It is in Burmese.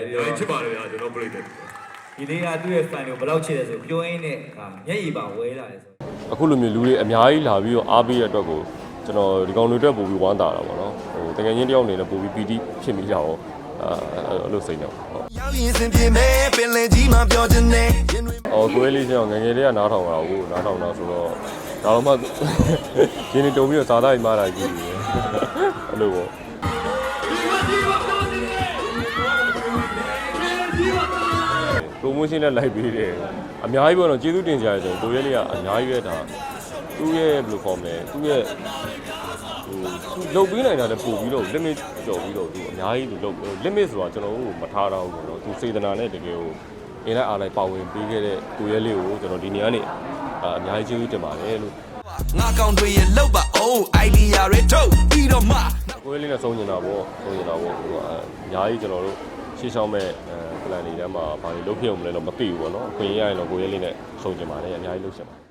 အများကြီးချစ်ပါတယ်ဗျာကျွန်တော်ပြိတ္တဒီလေးကသူ့ရဲ့ fan ကိုဘယ်လောက်ချစ်လဲဆိုပြောရင်းနဲ့အခါမျက်ရည်ပါဝဲလာတယ်ဆိုအခုလိုမျိုးလူတွေအများကြီးလာပြီးတော့အားပေးတဲ့အတွက်ကိုကျွန်တော်ဒီကောင်တွေအတွက်ပို့ပြီးဝမ်းသာတာပေါ့နော်ဟိုတကယ်ချင်းတယောက်အနေနဲ့ပို့ပြီးပီတိဖြစ်မိကြအောင်အာအဲ့လိုစိတ်နေပေါ့ဟုတ်ရောက်ရင်စင်ပြေမယ်ပင်လယ်ကြီးမှာပြောချင်တယ်ရင်တွေအော်ကိုယ်လေးချင်းအောင်ငယ်ငယ်လေးကနားထောင်တာကိုနားထောင်တာဆိုတော့ဒါတော့မှရင်းနေတုံပြီးတော့ဇာတာကြီးမားတာကြီးတယ်အဲ့လိုပေါ့ ပရိုမိုးရှင်းနဲ့လိုက်ပေးတယ်အများကြီးပေါ့နော်ကျေးဇူးတင်ကြရတယ်ဆိုကိုရဲလေးကအများကြီးပဲဒါသူ့ရဲ့ဘယ်လိုခေါ်မလဲသူ့ရဲ့ဟိုသူလုတ်ပေးနိုင်တာလည်းပို့ပြီးတော့ limit ကျော်ပြီးတော့သူအများကြီးသူလုတ် limit ဆိုတာကျွန်တော်တို့မထားတော့ဘူးပေါ့နော်သူစေတနာနဲ့တကယ်ကိုအင်းလိုက်အားလိုက်ပါဝင်ပေးခဲ့တဲ့ကိုရဲလေးကိုကျွန်တော်ဒီနေရာနေအအများကြီးကျေးဇူးတင်ပါတယ်လို့ငါကောင်တွေရဲ့လောက်ပါအောင် idea တွေထုတ်ပြီးတော့မှကိုရဲလေးနဲ့ဆုံးနေတာပေါ့ဆုံးနေတာပေါ့ဟိုအများကြီးကျွန်တော်တို့ ရှေ့ရှောင်းမဲ့အဲ plan တွေထဲမှာဘာတွေလုပ်ဖြစ်အောင်မလဲတော့မသိဘူးပေါ့နော်အခွင့်အရေးရရင်တော့ကိုရဲလေးနဲ့ဆုံးကျင်ပါတယ်အများကြီးလုပ်ချင်ပါတယ်